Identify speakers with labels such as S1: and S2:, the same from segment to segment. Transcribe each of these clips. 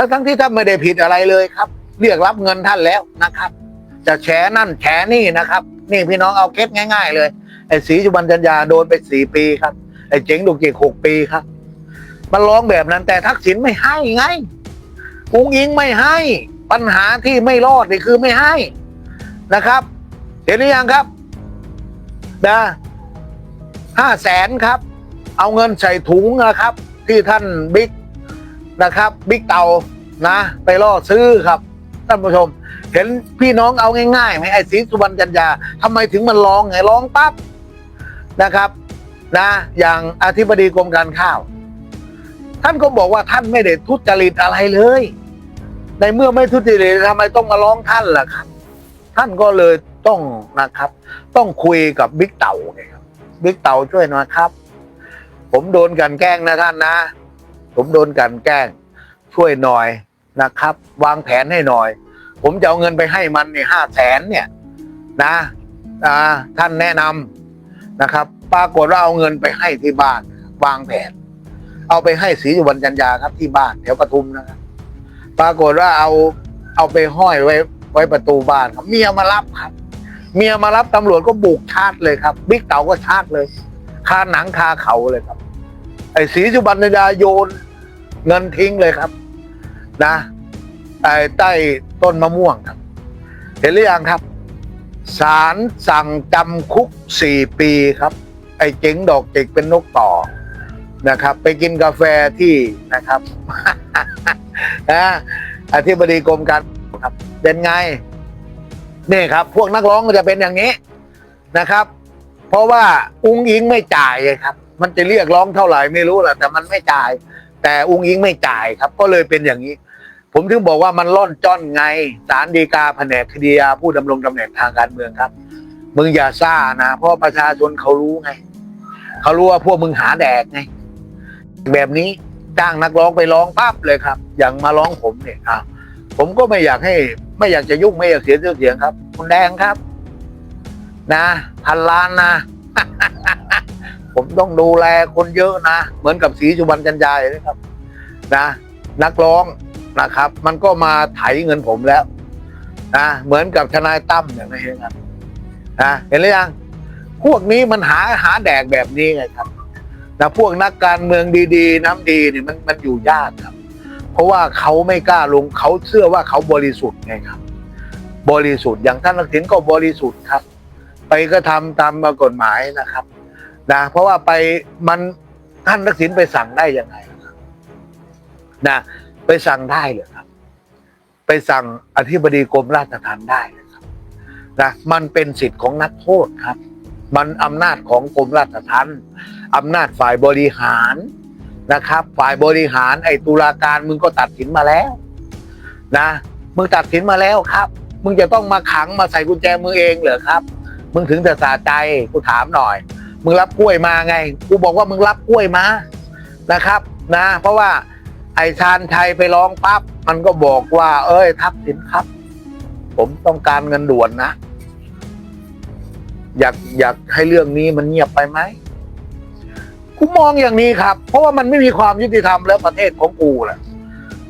S1: ทั้งทั้งที่ท่านไม่ได้ผิดอะไรเลยครับ เรียกรับเงินท่านแล้วนะครับ จะแฉนั่นแฉนี่นะครับ นี่พี่น้องเอาเคสง่าย ๆ เลยไอ้สีจุบันจัญญาโดนไปสี่ปีครับไอ้เจ๋งดุกจิกหกปีครับมันร้องแบบนั้นแต่ทักษิณไม่ให้ไงอุ้งอิงไม่ให้ ปัญหาที่ไม่รอดนี่คือไม่ให้นะครับ เห็นหรือยังครับนะห้าแสนครับ เอาเงินใส่ถุงนะครับ ที่ท่านบิ๊ก นะครับบิ๊กเตานะ ไปล่อซื้อครับท่านผู้ชม เห็นพี่น้องเอาง่ายๆไหมไอ้ศรีสุวรรณจันยาทำไมถึงมันร้องไงร้องปั๊บนะครับนะอย่างอธิบดีกรมการข้าว ท่านก็บอกว่าท่านไม่ได้ทุจริตอะไรเลย ในเมื่อไม่ทุจริตทำไมต้องมาร้องท่านล่ะครับ ท่านก็เลยต้องนะครับ ต้องคุยกับบิ๊กเต่าไงครับบิ๊กเต่าช่วยหน่อยครับ ผมโดนกันแกล้งนะท่านนะ ผมโดนกันแกล้ง ช่วยหน่อยนะครับ วางแผนให้หน่อย ผมจะเอาเงินไปให้มันเนี่ยห้าแสนเนี่ยนะอ่าท่านแนะนำนะครับ ปรากฏว่าเอาเงินไปให้ที่บ้าน วางแผน เอาไปให้ศรีสุวรรณจันยาครับที่บ้านแถวปทุมนะครับ ปรากฏว่าเอาเอาไปห้อยไว้ไว้ประตูบ้านครับเมียมารับครับ เมียมารับตำรวจก็บุกชาร์จเลยครับบิ๊กเต๋าก็ชาร์จเลย คาหนังคาเขาเลยครับ ไอ้ศรีสุวรรณจันยาโยน เงินทิ้งเลยครับ นะใต้ใต้ต้นมะม่วงครับ เห็นหรือยังครับศาลสั่งจำคุกสี่ปีครับ ไอ้เจ๋งดอกจิกเป็นนกต่อนะครับ ไปกินกาแฟที่นะครับนะอธิบดีกรมการครับ เป็นไง นี่ครับ พวกนักร้องก็จะเป็นอย่างนี้นะครับ เพราะว่าอุ้งอิงไม่จ่ายครับ มันจะเรียกร้องเท่าไหร่ไม่รู้แหละแต่มันไม่จ่าย แต่อุ้งอิงไม่จ่ายครับ ก็เลยเป็นอย่างนี้ ผมถึงบอกว่ามันล่อนจ้อนไงศาลฎีกาแผนกคดียาผู้ดำรงตำแหน่งทางการเมืองครับ มึงอย่าซ่านะเพราะประชาชนเขารู้ไงเขารู้ว่าพวกมึงหาแดกไง แบบนี้จ้างนักร้องไปร้องปั๊บเลยครับ อย่างมาร้องผมเนี่ยอะผมก็ไม่อยากให้ ไม่อยากจะยุ่งไม่อยากเสียเสียงครับคุณแดงครับ นะพันล้านนะ ผมต้องดูแลคนเยอะนะ เหมือนกับสีจุบันจันยายนะครับนะ นักร้องนะครับ มันก็มาไถเงินผมแล้วนะเหมือนกับทนายตั้มอย่างนี้ครับนะเห็นหรือยังพวกนี้มันหาหาแดกแบบนี้ไงครับนะพวกนักการเมืองดีๆ น้ำดีเนี่ยมันมันอยู่ยากครับ เพราะว่าเขาไม่กล้าลงเขาเชื่อว่าเขาบริสุทธิ์ไงครับ บริสุทธิ์อย่างท่านนักสินก็บริสุทธิ์ครับ ไปก็ทำตามกฎหมายนะครับ นะเพราะว่าไปมันท่านทักษิณไปสั่งได้ยังไงนะไปสั่งได้เลยครับ ไปสั่งอธิบดีกรมราชทัณฑ์ได้เลยครับนะมันเป็นสิทธิ์ของนักโทษครับ มันอำนาจของกรมราชทัณฑ์อำนาจฝ่ายบริหารนะครับ ฝ่ายบริหารไอ้ตุลาการมึงก็ตัดสินมาแล้วนะมึงตัดสินมาแล้วครับ มึงจะต้องมาขังมาใส่กุญแจมือเองเหรอครับ มึงถึงจะสาใจกูถามหน่อย มึงรับกล้วยมาไง กูบอกว่ามึงรับกล้วยมานะครับนะ เพราะว่าไอชาญชัยไปร้องปั๊บมันก็บอกว่า เอ้ยทักษิณครับ ผมต้องการเงินด่วนนะอยากอยากให้เรื่องนี้มันเงียบไปไหมกูมองอย่างนี้ครับ เพราะว่ามันไม่มีความยุติธรรมแล้วประเทศของกูแหละ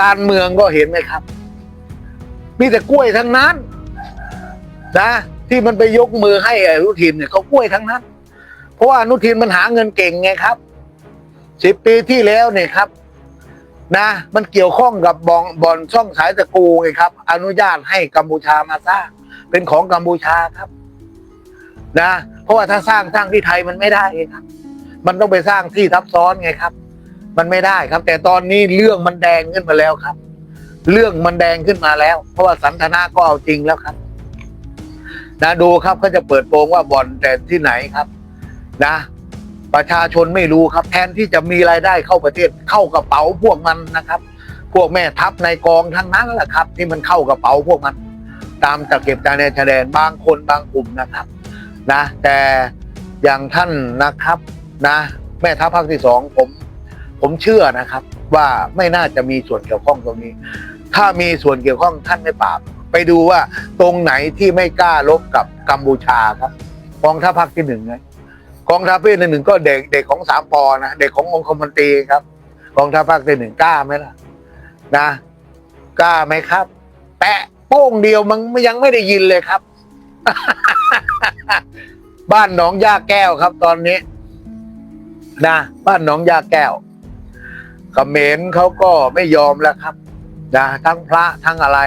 S1: การเมืองก็เห็นไหมครับ มีแต่กล้วยทั้งนั้น นะ ที่มันไปยกมือให้อนุทินเนี่ยเขากล้วยทั้งนั้น เพราะว่าอนุทินมันหาเงินเก่งไงครับสิบปีที่แล้วเนี่ยครับ นะ มันเกี่ยวข้องกับบองบอลช่องสายตะกูไงครับ อนุญาตให้กัมพูชามาสร้าง เป็นของกัมพูชาครับ นะ เพราะว่าถ้าสร้างสร้างที่ไทยมันไม่ได้ไงครับ มันต้องไปสร้างที่ทับซ้อนไงครับ มันไม่ได้ครับ แต่ตอนนี้เรื่องมันแดงขึ้นมาแล้วครับ เรื่องมันแดงขึ้นมาแล้ว เพราะว่าสันทนาก็เอาจริงแล้วครับนะดูครับเขาจะเปิดโปงว่าบ่อนแต่ที่ไหนครับ นะ ประชาชนไม่รู้ครับ แทนที่จะมีรายได้เข้าประเทศเข้ากระเป๋าพวกมันนะครับ พวกแม่ทัพในกองทั้งนั้นแหละครับ ที่มันเข้ากระเป๋าพวกมัน ตามตะเก็บตาในชายแดนบางคนบางกลุ่มนะครับนะแต่อย่างท่านนะครับนะ แม่ทัพภาคที่สองผมผมเชื่อนะครับ ว่าไม่น่าจะมีส่วนเกี่ยวข้องตรงนี้ ถ้ามีส่วนเกี่ยวข้องท่านไม่ปราบ ไปดูว่าตรงไหนที่ไม่กล้าลบกับกัมพูชาครับกองทัพภาคที่หนึ่งไง กองทัพภาคที่หนึ่งก็เด็กเด็กของสามปอนะเด็กขององคมนตรีครับกองทัพภาคที่หนึ่งกล้าไหมล่ะนะกล้าไหมครับ แปะโป้งเดียวมันยังไม่ได้ยินเลยครับ บ้านหนองยาแก้วครับ ตอนนี้ นะบ้านหนองยาแก้วเขมรเขาก็ไม่ยอมแล้วครับนะทั้งพระทั้งอะไร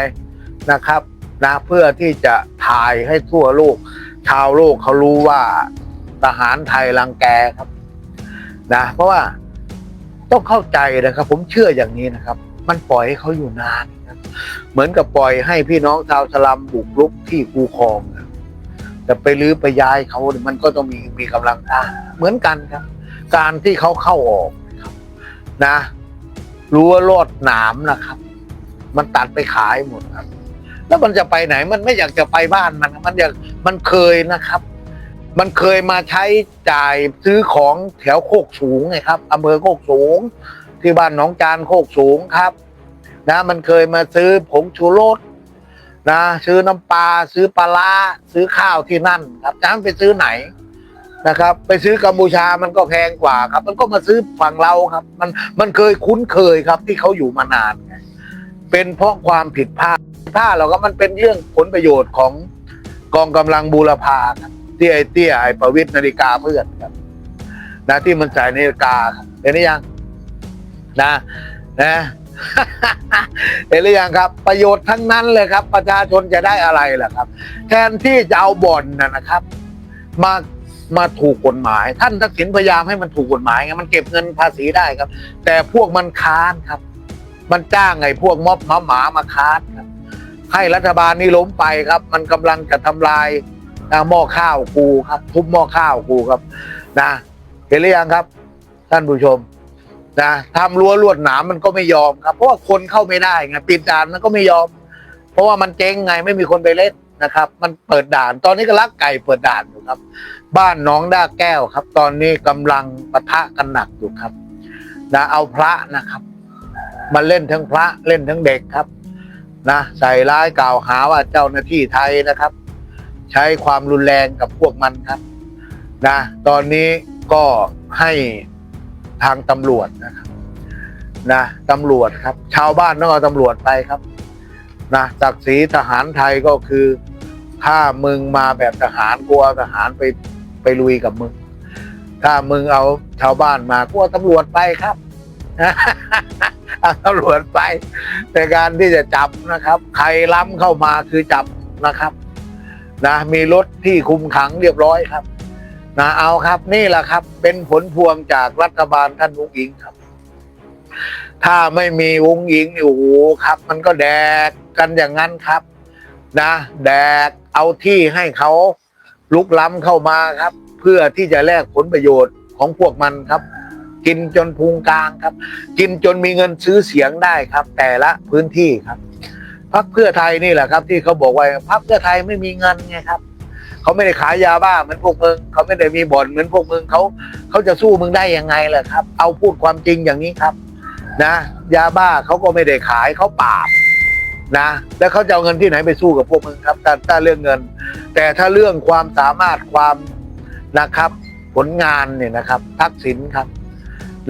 S1: นะครับนะเพื่อที่จะถ่ายให้ทั่วโลก ชาวโลกเขารู้ว่า ทหารไทยรังแกครับนะเพราะว่าต้องเข้าใจนะครับ ผมเชื่ออย่างนี้นะครับ มันปล่อยให้เขาอยู่นานครับเหมือนกับปล่อยให้พี่น้องชาวสลัมบุกรุกที่คูคลองนะแต่ไปรื้อไปย้ายเขาเนี่ยมันก็ต้องมีมีกำลังต้าเหมือนกันครับ การที่เขาเข้าออกนะรับนะรั้วลอดหนามนะครับ มันตัดไปขายหมดครับ แล้วมันจะไปไหนมันไม่อยากจะไปบ้านมัน มันอยากมันเคยนะครับ มันเคยมาใช้จ่ายซื้อของแถวโคกสูงไงครับอำเภอโคกสูง ที่บ้านหนองจานโคกสูงครับ นะ มันเคยมาซื้อผงชูรสนะซื้อน้ำปลาซื้อปลาร้าซื้อข้าวที่นั่นครับจะไปซื้อไหนนะครับ ไปซื้อกัมพูชามันก็แพงกว่าครับ มันก็มาซื้อฝั่งเราครับ มันมันเคยคุ้นเคยครับที่เขาอยู่มานานเป็นเพราะความผิดพลาดผิดพลาดเราก็มันเป็นเรื่องผลประโยชน์ของกองกำลังบูรพาครับ ที่ไอเตี้ยไอประวิตรนาฬิกาเพื่อนครับนะที่มันใส่นาฬิกาครับเห็นหรือยัง นะนะเห็นหรือยังครับ ประโยชน์ทั้งนั้นเลยครับ ประชาชนจะได้อะไรล่ะครับ แทนที่จะเอาบ่อนนะนะครับ มามาถูกกฎหมาย ท่านทักษิณพยายามให้มันถูกกฎหมายไงมันเก็บเงินภาษีได้ครับ แต่พวกมันค้านครับ มันจ้างไอพวกม็อบหมาหมามาค้านครับ ให้รัฐบาลนี้ล้มไปครับ มันกำลังจะทำลาย นะหม้อข้าวกูครับ ทุบหม้อข้าวกูครับ นะเห็นหรือยังครับ ท่านผู้ชมนะทำรั้วลวดหนามมันก็ไม่ยอมครับ เพราะว่าคนเข้าไม่ได้ไงปิดด่านมันก็ไม่ยอม เพราะว่ามันเจ๊งไงไม่มีคนไปเล่นนะครับ มันเปิดด่าน ตอนนี้ก็ลักไก่เปิดด่านอยู่ครับ บ้านน้องด้าแก้วครับ ตอนนี้กำลังปะทะกันหนักอยู่ครับนะเอาพระนะครับมาเล่นทั้งพระเล่นทั้งเด็กครับนะใส่ร้ายกล่าวหาว่าเจ้าหน้าที่ไทยนะครับ ใช้ความรุนแรงกับพวกมันครับนะตอนนี้ก็ให้ทางตำรวจนะครับนะตำรวจครับ ชาวบ้านต้องเอาตำรวจไปครับนะศักดิ์ศรีทหารไทยก็คือ ถ้ามึงมาแบบทหารกลัวทหารไปไปลุยกับมึง ถ้ามึงเอาชาวบ้านมากลัวตำรวจไปครับเอาตำรวจไปในการที่จะจับนะครับ ใครล้ำเข้ามาคือจับนะครับ นะมีรถที่คุมขังเรียบร้อยครับนะเอาครับนี่แหละครับ เป็นผลพวงจากรัฐบาลท่านวงอิงครับ ถ้าไม่มีวงอิงโอ้โหครับ มันก็แดกกันอย่างนั้นครับ นะ แดกเอาที่ให้เขาลุกล้ำเข้ามาครับ เพื่อที่จะแลกผลประโยชน์ของพวกมันครับ กินจนพุงกลางครับ กินจนมีเงินซื้อเสียงได้ครับ แต่ละพื้นที่ครับ พักเพื่อไทยนี่แหละครับ ที่เขาบอกว่าพักเพื่อไทยไม่มีเงินไงครับเขาไม่ได้ขายยาบ้าเหมือนพวกมึงเขาไม่ได้มีบ่อนเหมือนพวกมึงเขาเขาจะสู้มึงได้ยังไงล่ะครับ เอาพูดความจริงอย่างนี้ครับ นะ ยาบ้าเขาก็ไม่ได้ขายเขาปราบนะ แล้วเขาจะเอาเงินที่ไหนไปสู้กับพวกมึงครับถ้าถ้าเรื่องเงิน แต่ถ้าเรื่องความสามารถความนะครับ ผลงานเนี่ยนะครับ ทักษิณครับ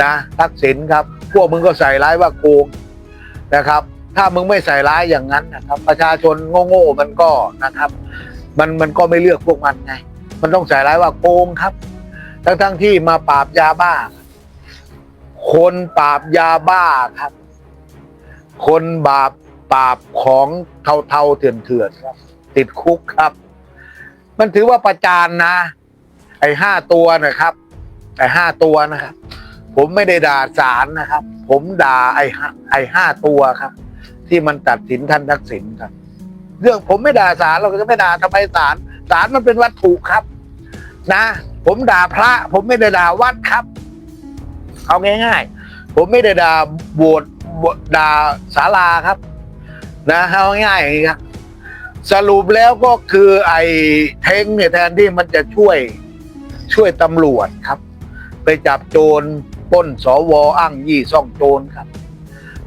S1: นะ ทักษิณครับ พวกมึงก็ใส่ร้ายว่าโกงนะครับ ถ้ามึงไม่ใส่ร้ายอย่างนั้นนะครับ ประชาชนโง่ๆมันก็นะครับ มันมันก็ไม่เลือกพวกมันไงมันต้องใส่ร้ายว่าโกงครับ ทั้งๆที่มาปราบยาบ้า คนปราบยาบ้าครับ คนบาปปราบของเทาๆเถื่อนๆครับ ติดคุกครับ มันถือว่าประจานนะ ไอ้ห้าตัวนะครับ ไอ้ห้าตัวนะครับ ผมไม่ได้ด่าศาลนะครับ ผมด่าไอ้ห้าไอ้ห้าตัวครับ ที่มันตัดสินท่านทักษิณครับ เรื่องผมไม่ด่าศาลเราก็จะไม่ด่าทำไมศาลศาลมันเป็นวัตถุครับ นะ ผมด่าพระ ผมไม่ได้ด่าวัดครับ เอาง่ายๆ ผมไม่ได้ด่าโบสถ์ด่าศาลาครับ นะเอาง่ายๆอย่างนี้ครับสรุปแล้วก็คือไอ้เท้งเนี่ยแทนที่มันจะช่วยช่วยตำรวจครับ ไปจับโจรป้นสวอ้างยี่ซ่องโจรครับ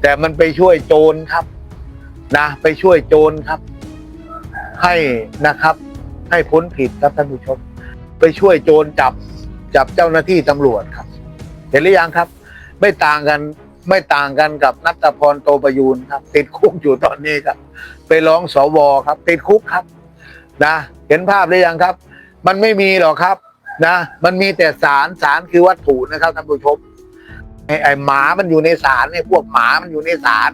S1: แต่มันไปช่วยโจรครับ นะไปช่วยโจรครับ ให้นะครับ ให้พ้นผิดครับท่านผู้ชม ไปช่วยโจรจับจับเจ้าหน้าที่ตำรวจครับ เห็นหรือยังครับ ไม่ต่างกันไม่ต่างกันกับนัตพรโตประยูนครับ ติดคุกอยู่ตอนนี้ครับ ไปร้องสวครับ ติดคุกครับนะเห็นภาพหรือยังครับ มันไม่มีหรอกครับนะมันมีแต่สารสารคือวัตถุนะครับท่านผู้ชมไอ้ไอ้หมามันอยู่ในสารเนี่ยพวกหมามันอยู่ในสาร